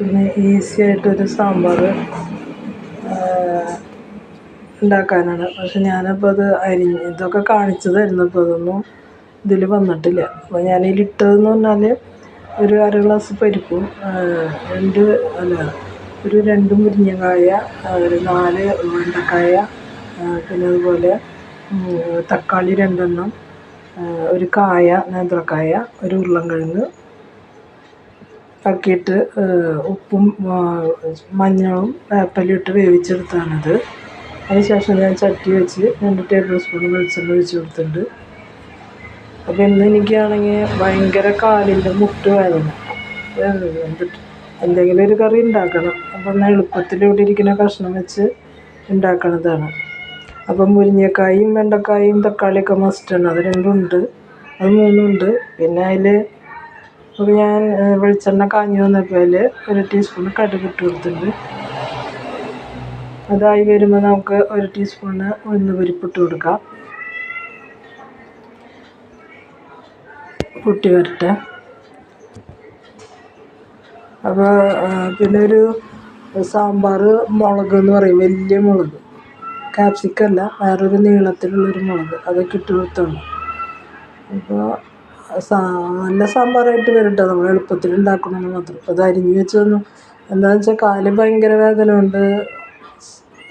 പിന്നെ ഈസി ആയിട്ടൊരു സാമ്പാർ ഉണ്ടാക്കാനാണ്. പക്ഷെ ഞാനപ്പോൾ അത് അരിഞ്ഞ് ഇതൊക്കെ കാണിച്ചതായിരുന്നു. അപ്പോൾ അതൊന്നും ഇതിൽ വന്നിട്ടില്ല. അപ്പോൾ ഞാൻ ഇതിലിട്ടതെന്ന് പറഞ്ഞാൽ ഒരു അര ഗ്ലാസ് പരിപ്പും രണ്ട് അല്ല ഒരു രണ്ട് മുരിങ്ങക്കായ ഒരു നാല് വെണ്ടക്കായ പിന്നെ അതുപോലെ തക്കാളി രണ്ടെണ്ണം ഒരു കായ നേന്ത്രക്കായ ഒരു ഉരുളൻകിഴങ്ങ് ആക്കിയിട്ട് ഉപ്പും മഞ്ഞളും വേപ്പിലയും ഇട്ട് വേവിച്ചെടുത്താണിത്. അതിനുശേഷം ഞാൻ ചട്ടി വെച്ച് രണ്ട് ടേബിൾ സ്പൂൺ വെളിച്ചെണ്ണ ഒഴിച്ച് കൊടുത്തിട്ടുണ്ട്. അപ്പോൾ ഇന്ന് എനിക്കാണെങ്കിൽ ഭയങ്കര കാലിന്റെ മുട്ട് വേദന. എന്തെങ്കിലും ഒരു കറി ഉണ്ടാക്കണം അപ്പം എന്നാൽ എളുപ്പത്തിൽ ഇവിടെ ഇരിക്കുന്ന കഷ്ണം വെച്ച് ഉണ്ടാക്കണതാണ് അപ്പം മുരിങ്ങക്കായും വെണ്ടക്കായും തക്കാളിയൊക്കെ മസ്റ്റാണ് അത് രണ്ടുമുണ്ട് അത് മൂന്നുണ്ട് പിന്നെ അതിൽ അപ്പോൾ ഞാൻ വെളിച്ചെണ്ണ കാഞ്ഞു വന്നപ്പോൾ ഒരു ടീസ്പൂൺ കടുക് ഇട്ട് കൊടുത്തിട്ടുണ്ട് അതായി വരുമ്പോൾ നമുക്ക് ഒരു ടീസ്പൂണ് ഉഴുന്ന് പരിപ്പിട്ട് കൊടുക്കാം. പൊട്ടി വരട്ടെ. അപ്പോൾ പിന്നെ ഒരു സാമ്പാർ മുളക് എന്ന് പറയും വലിയ മുളക്. ക്യാപ്സിക്കല്ല വേറൊരു നീളത്തിലുള്ളൊരു മുളക്. അതൊക്കെ ഇട്ട് കൊടുത്തോളൂ. അപ്പോൾ നല്ല സാമ്പാറായിട്ട് വരും കേട്ടോ നമ്മൾ എളുപ്പത്തിൽ ഉണ്ടാക്കണമെന്ന് മാത്രം. അത് അരിഞ്ഞ് വെച്ചൊന്നും എന്താണെന്ന് വെച്ചാൽ കാൽ ഭയങ്കര വേദന ഉണ്ട്.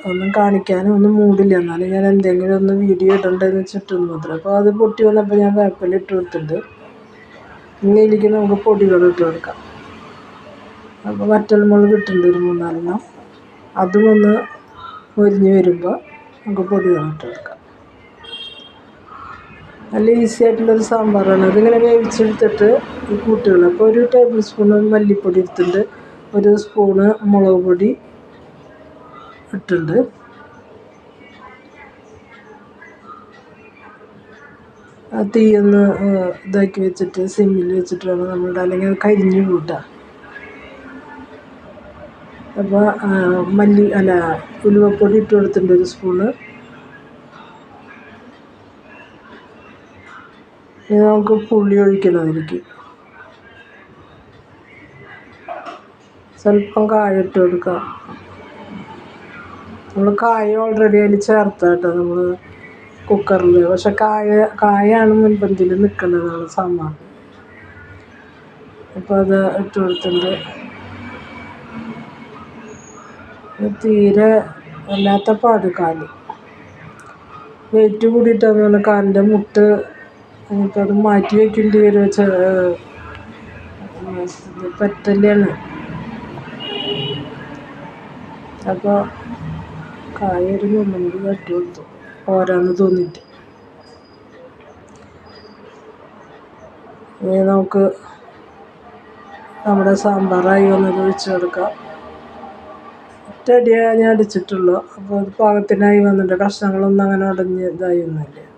ഒന്നും കാണിക്കാനും ഒന്നും മൂടില്ല. എന്നാലും ഞാൻ എന്തെങ്കിലും ഒന്ന് വീഡിയോ ഇടണ്ടെന്ന് വെച്ചിട്ടെന്ന് മാത്രം. അപ്പോൾ അത് പൊട്ടി വന്നപ്പോൾ ഞാൻ വേപ്പില ഇട്ട് കൊടുത്തിട്ടുണ്ട്. ഇനി ഇതിലേക്ക് നമുക്ക് പൊടികൾ ഇട്ട് കൊടുക്കാം. അപ്പോൾ വറ്റൽമുളക് ഇട്ടിട്ടുണ്ട് ഒരു മൂന്നാലെണ്ണം. അതും ഒന്ന് മുരിഞ്ഞ് വരുമ്പോൾ നമുക്ക് പൊടികൾ ഇട്ട് കൊടുക്കാം. നല്ല ഈസി ആയിട്ടുള്ളൊരു സാമ്പാറാണ്. അതിങ്ങനെ വേവിച്ചെടുത്തിട്ട് ഈ കൂട്ടുകൾ അപ്പോൾ ഒരു ടേബിൾ സ്പൂൺ മല്ലിപ്പൊടി എടുത്തിട്ടുണ്ട് ഒരു സ്പൂണ് മുളക് പൊടി ഇട്ടുണ്ട് ആ തീയൊന്ന് ഇതാക്കി വെച്ചിട്ട് സിമ്മിൽ വെച്ചിട്ട് വേണം നമ്മളുടെ അല്ലെങ്കിൽ കരിഞ്ഞു കൂട്ടാം. അപ്പോൾ മല്ലി അല്ല ഉലുവപ്പൊടി ഇട്ട് കൊടുത്തിട്ടുണ്ട് ഒരു സ്പൂണ്. ഇനി നമുക്ക് പുളി ഒഴിക്കണം അതിലേക്ക് സ്വല്പം കായ ഇട്ട് കൊടുക്കാം. നമ്മൾ കായ ഓൾറെഡി അതിൽ ചേർത്ത കേട്ടോ നമ്മൾ കുക്കറിൽ പക്ഷെ കായ കായാണ് മുൻപന്തിയിൽ നിൽക്കുന്നതാണ് സാമ്പാർ. അപ്പോൾ അത് ഇട്ട് കൊടുത്തിട്ടുണ്ട്. തീരെ വല്ലാത്ത പാട് കാൽ. വെയിറ്റ് കൂടിയിട്ടാണ് കാലിന്റെ മുട്ട് അത് മാറ്റി വയ്ക്കേണ്ടി വരും വെച്ചാൽ പറ്റലാണ് അപ്പോൾ കായൊരു കട്ടി കൊടുത്തു. പോരാന്ന് തോന്നിയിട്ട് ഇനി നമുക്ക് നമ്മുടെ സാമ്പാറായി വന്നത് ഒഴിച്ച് കൊടുക്കാം. ഒറ്റ അടിയാണ് ഞാൻ അടിച്ചിട്ടുള്ളൂ. അപ്പോൾ അത് പാകത്തിനായി വന്നിട്ട് കഷ്ണങ്ങളൊന്നും അങ്ങനെ ഉടഞ്ഞ് ഇതായി ഒന്നുമില്ല.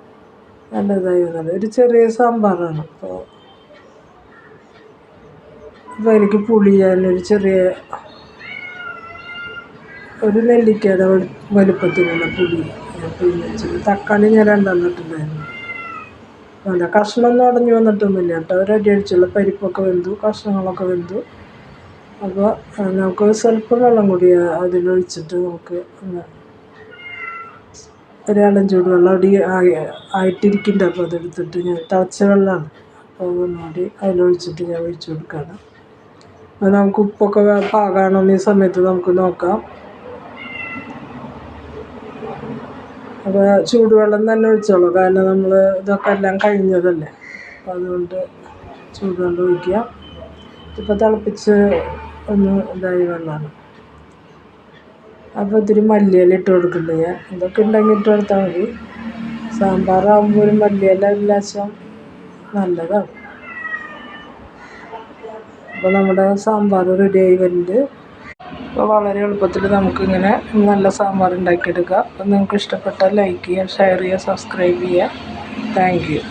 നല്ല വന്നത്. ഒരു ചെറിയ സാമ്പാറാണ്. അപ്പോൾ അപ്പോൾ എനിക്ക് പുളി ഒരു ചെറിയ ഒരു നെല്ലിക്കയുടെ വലുപ്പത്തിലുള്ള പുളി പിഴിഞ്ഞ് വെച്ചത്. തക്കാളി ഞാൻ രണ്ടെണ്ണം അല്ല കഷ്ണം കഷ്ണമൊന്നും ഉടഞ്ഞു വന്നിട്ടൊന്നുമില്ല കേട്ടോ. ഒരടി അടിച്ചുള്ള പരിപ്പൊക്കെ വെന്തു കഷ്ണങ്ങളൊക്കെ വെന്തു. അപ്പോൾ നമുക്ക് സ്വല്പം വെള്ളം കൂടി അതിലൊഴിച്ചിട്ട് നമുക്ക് ഒന്ന് ഒരാളും ചൂടുവെള്ളം അടി ആയിട്ടിരിക്കുന്നുണ്ട്. അപ്പോൾ അതെടുത്തിട്ട് ഞാൻ തിളച്ച വെള്ളമാണ്. അപ്പോൾ ഒന്നുകൂടി അതിലൊഴിച്ചിട്ട് ഞാൻ ഒഴിച്ചു കൊടുക്കുകയാണ്. അപ്പോൾ നമുക്ക് ഉപ്പൊക്കെ പാകമാണോ ഈ സമയത്ത് നമുക്ക് നോക്കാം. അപ്പോൾ ചൂടുവെള്ളം തന്നെ ഒഴിച്ചോളൂ. കാരണം നമ്മൾ ഇതൊക്കെ എല്ലാം കഴിഞ്ഞതല്ലേ. അപ്പോൾ അതുകൊണ്ട് ചൂടുവെള്ളം ഒഴിക്കുക. ഇപ്പോൾ തിളപ്പിച്ച് ഒന്ന് ഇതായി വെള്ളമാണ്. അപ്പോൾ ഇത്തിരി മല്ലിയില ഇട്ട് കൊടുക്കുന്നുണ്ട് ഞാൻ. ഇതൊക്കെ ഉണ്ടെങ്കിൽ ഇട്ട് കൊടുത്താൽ മതി. സാമ്പാറാകുമ്പോൾ ഒരു മല്ലിയില ലേശം നല്ലതാണ്. അപ്പോൾ നമ്മുടെ സാമ്പാർ റെഡി ആയി വരുന്നുണ്ട് അപ്പോൾ വളരെ എളുപ്പത്തിൽ നമുക്കിങ്ങനെ നല്ല സാമ്പാർ ഉണ്ടാക്കിയെടുക്കാം. അപ്പോൾ നിങ്ങൾക്ക് ഇഷ്ടപ്പെട്ടാൽ ലൈക്ക് ചെയ്യുക ഷെയർ ചെയ്യുക സബ്സ്ക്രൈബ് ചെയ്യുക താങ്ക് യു